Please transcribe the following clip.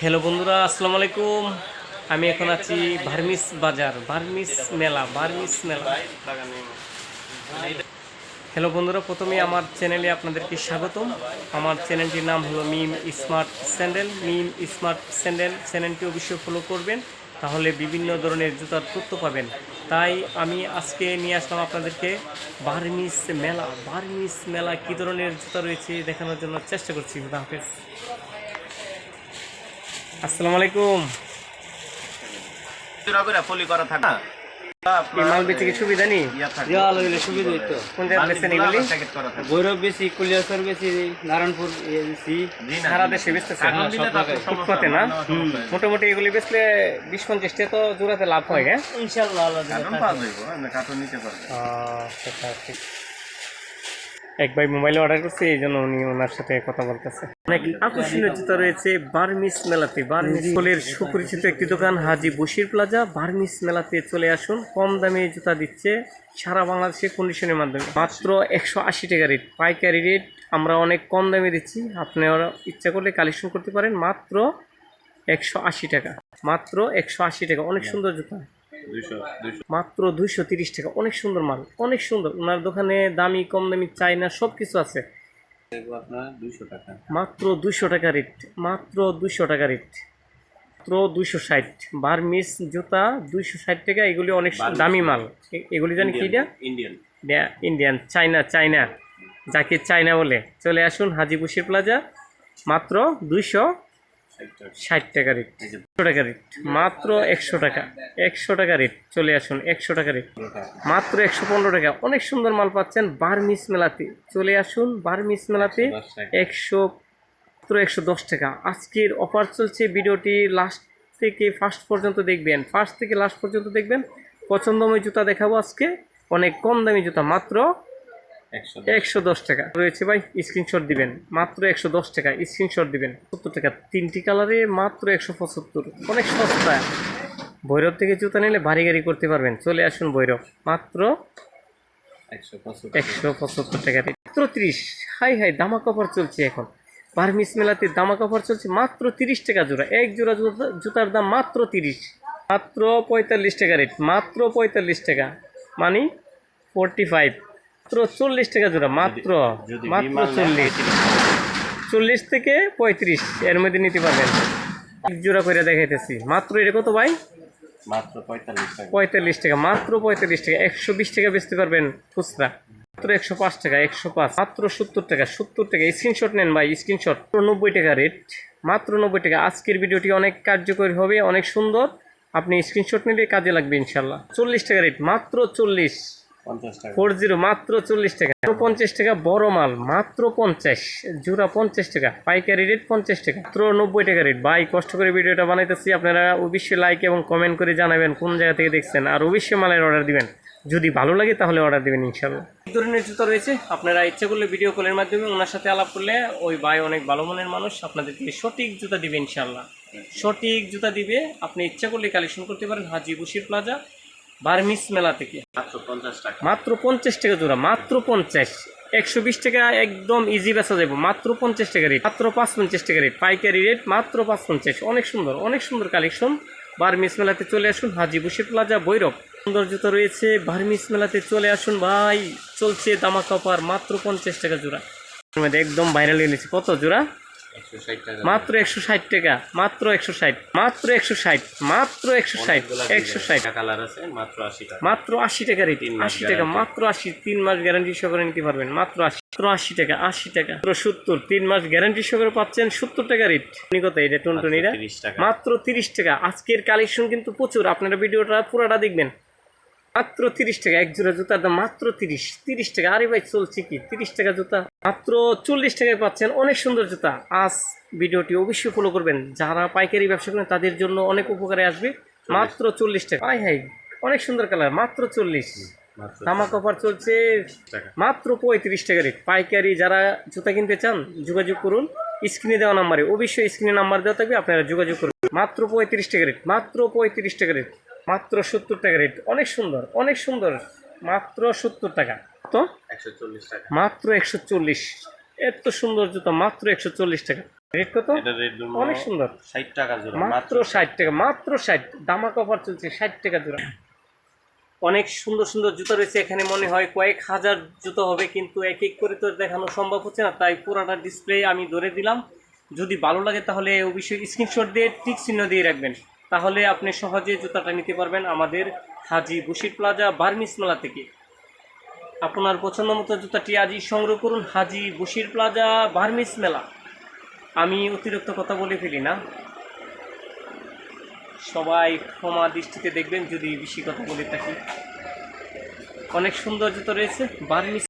Hello বন্ধুরা, আসসালামু আলাইকুম। আমি এখন আছি ভার্মিস বাজার ভার্মিস মেলা ভার্মিস মেলা। হ্যালো বন্ধুরা প্রথমে আমার চ্যানেলে আপনাদেরকে স্বাগতম। আমার চ্যানেলটির নাম হলো Mim smart sandal Mim smart sandal চ্যানেলটি অবশ্যই ফলো করবেন, তাহলে বিভিন্ন ধরনের জুতার তথ্য পাবেন। তাই আমি আজকে নিয়ে আসলাম আপনাদেরকে বার্মিস মেলা। বার্মিস মেলা কী ধরনের জুতা রয়েছে দেখানোর জন্য চেষ্টা করছি। হাফেজ। আসসালামু আলাইকুম। ফলি করা থাকে। মাল বেচে কি সুবিধা নেই? ইয়া থাকে। দেওয়া লাগলে সুবিধা হইতো। কোন জায়গায় বেচেন এগুলি প্যাকেট করা থাকে। ভৈরব বেশি কুলিয়াসর বেশি নারায়ণপুর বেশি সারা দেশে বেচতেছে। ফুটপাতে না। মোটামুটি এগুলি বেচলে বিশ পঞ্চাশ টাকা তো জোড়াতে লাভ হয় হ্যাঁ? ইনশাল্লাহ আল্লাহ কার্টুন নিতে ঠিক। এক ভাই মোবাইলে অর্ডার করছে এই জন্য উনি ওনার সাথে কথা বলতেছে। অনেক আকর্ষণীয় জুতা রয়েছে বার্মিস মেলাতে। বার্মিস ফুলের সুপরিচিত একটি দোকান হাজি বশির প্লাজা। বার্মিস মেলাতে চলে আসুন কম দামে জুতা দিচ্ছে সারা বাংলাদেশে কন্ডিশনের মাধ্যমে। মাত্র একশো আশি টাকা রেট পাইকারি রেট আমরা অনেক কম দামে দিচ্ছি। আপনারা ইচ্ছা করলে কালেকশন করতে পারেন মাত্র একশো আশি টাকা। মাত্র একশো আশি টাকা অনেক সুন্দর জুতা। মাত্র দুইশো তিরিশ টাকা। অনেক সুন্দর মাল অনেক সুন্দর। ওনার দোকানে দামি কম দামি চাইনা সব কিছু আছে মাত্র দুইশো টাকা রেট মাত্র দুইশো টাকা রেট। মাত্র দুইশো ষাট। বার্মিস জুতা দুইশো ষাট টাকা এগুলি অনেক দামি মাল। এগুলি জানি কি এটা? ইন্ডিয়ান চাইনা চাইনা যাকে চাইনা বলে। চলে আসুন হাজি প্লাজা। মাত্র দুইশো ষাট টাকা। রেট একশো টাকা রেট মাত্র একশো টাকা। একশো টাকা রেট চলে আসুন একশো টাকা রেট মাত্র একশো পনেরো টাকা। অনেক সুন্দর মাল পাচ্ছেন বার্মিস মেলাতে। চলে আসুন বার্মিস মেলাতে। একশো মাত্র একশো দশ টাকা। আজকের অফার চলছে ভিডিওটি লাস্ট থেকে ফার্স্ট পর্যন্ত দেখবেন। ফার্স্ট থেকে লাস্ট পর্যন্ত দেখবেন। পছন্দময় জুতা দেখাবো আজকে। অনেক কম দামি জুতা। মাত্র একশো দশ টাকা। রয়েছে ভাই স্ক্রিনশট দিবেন। মাত্র একশো দশ টাকা স্ক্রিনশট দিবেন। সত্তর টাকা। তিনটি কালারে মাত্র একশো পঁচাত্তর। অনেক সস্তা। ভৈরব থেকে জুতা নিলে ভারী গাড়ি করতে পারবেন। চলে আসুন ভৈরব। মাত্র একশো পঁচাত্তর টাকা। মাত্র তিরিশ। হাই হাই দামা কাপড় চলছে এখন। বার্মিস মেলাতে দামা কাপড় চলছে। মাত্র তিরিশ টাকা জোড়া। এক জোড়া জুতার দাম মাত্র তিরিশ। মাত্র পঁয়তাল্লিশ টাকা রেট। মাত্র পঁয়তাল্লিশ টাকা। মানে ফোরটি ফাইভ মাত্র চল্লিশ টাকা জোড়া মাত্র মাত্র চল্লিশ। চল্লিশ থেকে পঁয়ত্রিশ এর মধ্যে নিতে পারবেন। এক জোড়া করে দেখাইতেছি। মাত্র এটা কত ভাই? মাত্র পঁয়তাল্লিশ টাকা। মাত্র পঁয়তাল্লিশ টাকা। একশো বিশ টাকা বেচতে পারবেন খুচরা। মাত্র একশো পাঁচ টাকা একশো পাঁচ। মাত্র সত্তর টাকা সত্তর টাকা। স্ক্রিনশট নেন ভাই স্ক্রিনশট নব্বই টাকা রেট মাত্র নব্বই টাকা। আজকের ভিডিওটি অনেক কার্যকরী হবে অনেক সুন্দর। আপনি স্ক্রিনশট নিলে কাজে লাগবে ইনশাল্লাহ। চল্লিশ টাকা রেট মাত্র চল্লিশ। ফোর জিরো, মাত্র চল্লিশ টাকা। পঞ্চাশ টাকা, বড় মাল, মাত্র পঞ্চাশ। পঞ্চাশ টাকা, পাইকারি রেট পঞ্চাশ টাকা। নব্বই টাকা রেট। কষ্ট করে ভিডিওটা বানাইতেছি। আপনারা লাইক এবং কমেন্ট করে জানাবেন কোন জায়গা থেকে দেখছেন। আর মালের অর্ডার দিবেন। যদি ভালো লাগে তাহলে অর্ডার দিবেন ইনশাল্লাহ এই ধরনের জুতা রয়েছে। আপনারা ইচ্ছা করলে ভিডিও কলের মাধ্যমে ওনার সাথে আলাপ করলে ওই ভাই অনেক ভালো মনের মানুষ। আপনাদেরকে সঠিক জুতা দিবে ইনশাল্লাহ সঠিক জুতা দিবে। আপনি ইচ্ছা করলে কালেকশন করতে পারেন। হাজি বশির প্লাজা বার্মিস মেলা থেকে। মাত্র পঞ্চাশ টাকা জোড়া, মাত্র পঞ্চাশ। একশো বিশ টাকা একদম ইজি বেচা যাবে মাত্র পঞ্চাশ টাকা রেট মাত্র পাঁচ পঞ্চাশ টাকা রেট পাইকারি রেট মাত্র পাঁচ পঞ্চাশ। অনেক সুন্দর অনেক সুন্দর কালেকশন বার্মিস মেলাতে চলে আসুন, হাজি বশির প্লাজা বৈরব সুন্দর জুতো রয়েছে বার্মিস মেলাতে চলে আসুন ভাই। চলছে দামা কাপার মাত্র পঞ্চাশ টাকা জোড়া। একদম ভাইরাল এনেছে কত জোড়া? মাত্র একশো ষাট টাকা মাত্র একশো ষাট মাত্র একশো ষাট মাত্র একশো ষাট একশো ষাট। কালার আছে মাত্র আশি টাকা। মাত্র আশি টাকা রেট আশি টাকা মাত্র আশি তিন মাস গ্যারান্টি সহকারে নিতে পারবেন। মাত্র আশি মাত্র আশি টাকা আশি টাকা। মাত্র সত্তর তিন মাস গ্যারান্টি সহকারে পাচ্ছেন সত্তর টাকা রেট কত এটা টুনটুনিরা? মাত্র তিরিশ টাকা। আজকের কালেকশন কিন্তু প্রচুর। আপনারা ভিডিওটা পুরোটা দেখবেন। মাত্র তিরিশ টাকা এক জোড়া জুতার দাম মাত্র তিরিশ তিরিশ টাকা। আরে ভাই চলছে কি? তিরিশ টাকা জুতা মাত্র চল্লিশ টাকায় পাচ্ছেন অনেক সুন্দর জুতা। আজ ভিডিওটি অবশ্যই ফলো করবেন। যারা পাইকারি ব্যবসা করেন তাদের জন্য অনেক উপকারে আসবে। মাত্র চল্লিশ টাকা। হাই হাই অনেক সুন্দর কালার মাত্র চল্লিশ। তামাক অফার চলছে। মাত্র পঁয়ত্রিশ টাকা রেট। পাইকারি যারা জুতা কিনতে চান যোগাযোগ করুন। স্ক্রিনে দেওয়া নাম্বারে অবশ্যই স্ক্রিনে নাম্বার দেওয়া থাকবে আপনারা যোগাযোগ করুন। মাত্র পঁয়ত্রিশ টাকা রেট মাত্র পঁয়ত্রিশ টাকা রেট। মাত্র সত্তর টাকা রেট অনেক সুন্দর অনেক সুন্দর। মাত্র সত্তর টাকা। তো? একশো চল্লিশ টাকা। মাত্র একশো চল্লিশ। এত সুন্দর জুতো মাত্র একশো চল্লিশ টাকা। রেট কত? অনেক সুন্দর। ষাট টাকা জোড়া মাত্র ষাট। টাকা মাত্র ষাট। দামা কভার চলছে ষাট টাকা জোড়া। অনেক সুন্দর সুন্দর জুতো রয়েছে। এখানে মনে হয় কয়েক হাজার জুতো হবে কিন্তু এক এক করে তো দেখানো সম্ভব হচ্ছে না। তাই পুরাটা ডিসপ্লে আমি ধরে দিলাম। যদি ভালো লাগে তাহলে অবশ্যই স্ক্রিনশট দিয়ে টিক চিহ্ন দিয়ে রাখবেন। তাহলে আপনি সহজে জুতাটা নিতে পারবেন আমাদের হাজি বুশির প্লাজা বার্মিস মেলা থেকে। আপনার পছন্দ মতো জুতাটি আজই সংগ্রহ করুন হাজি বুশির প্লাজা বার্মিস মেলা। আমি অতিরিক্ত কথা বলে ফেলি না। সবাই ক্ষমা দৃষ্টিতে দেখবেন যদি বেশি কথা বলে থাকি। অনেক সুন্দর জুতো রয়েছে বার্মিস